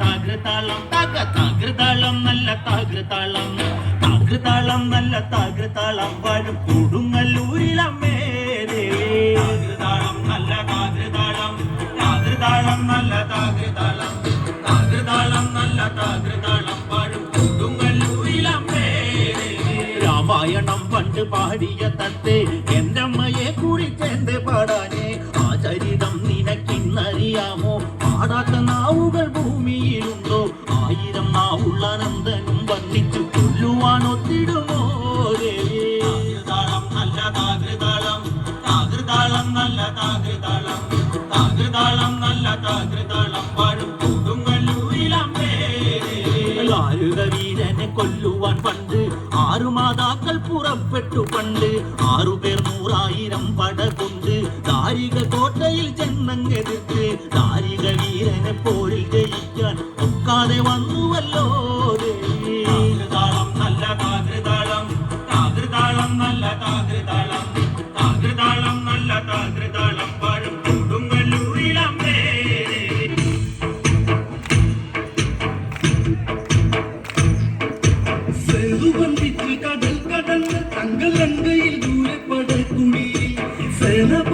താകൃതാളം തക താകൃതാളം നല്ല താകൃതാളം. താകൃതാളം നല്ല താകൃതാളം. വാഴും കൊടുങ്ങല്ലൂരിലമ്മേ താകൃതാളം നല്ല താകൃതാളം. താകൃതാളം നല്ല താകൃതാളം. താകൃതാളം നല്ല താകൃതാളം. വാഴും കൊടുങ്ങല്ലൂരിലമ്മേ രാമായണം പണ്ട് പാടിയ തത്തെ എന്റെ അമ്മയെ കുറിച്ചെന്ത് പാടാനേ? ആ നല്ല താകൃതാളം വാഴും കൊടുങ്ങല്ലൂരിലമ്മേ. ആരുക കൊല്ലുവാൻ പണ്ട് ആറു മാതാക്കൾ പുറപ്പെട്ടു പണ്ട്. ആറുപേർ നൂറായിരം പട കൊണ്ട് ദാരിക കോട്ടയിൽ ചെന്നങ്ങെതിർത്ത് ദാരിക വീരനെ പോരിൽ ജയിക്കാൻ ഒക്കാതെ വന്നുവല്ലോ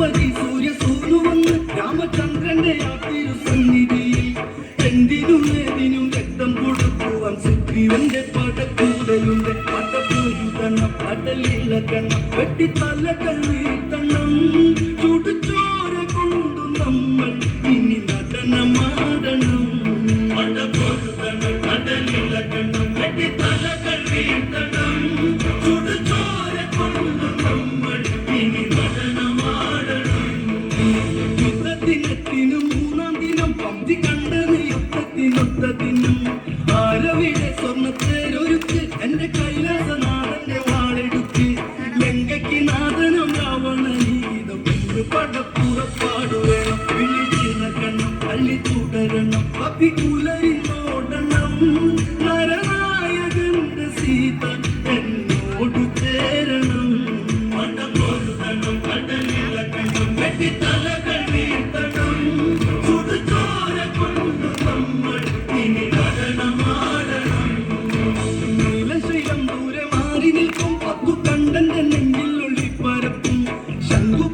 സേനാപതി സൂര്യ സൂനു വന്ന് രാമചന്ദ്രന്റെ ആ തിരുസന്നിധിയിൽ എന്തിനും ഏതിനും രക്തം കൊടുക്കുവാൻ സുഗ്രീവന്റെ പടക്കൂടലുണ്ട്. വെട്ടിത്തലകൾ വീഴ്ത്തണം ಬಂದು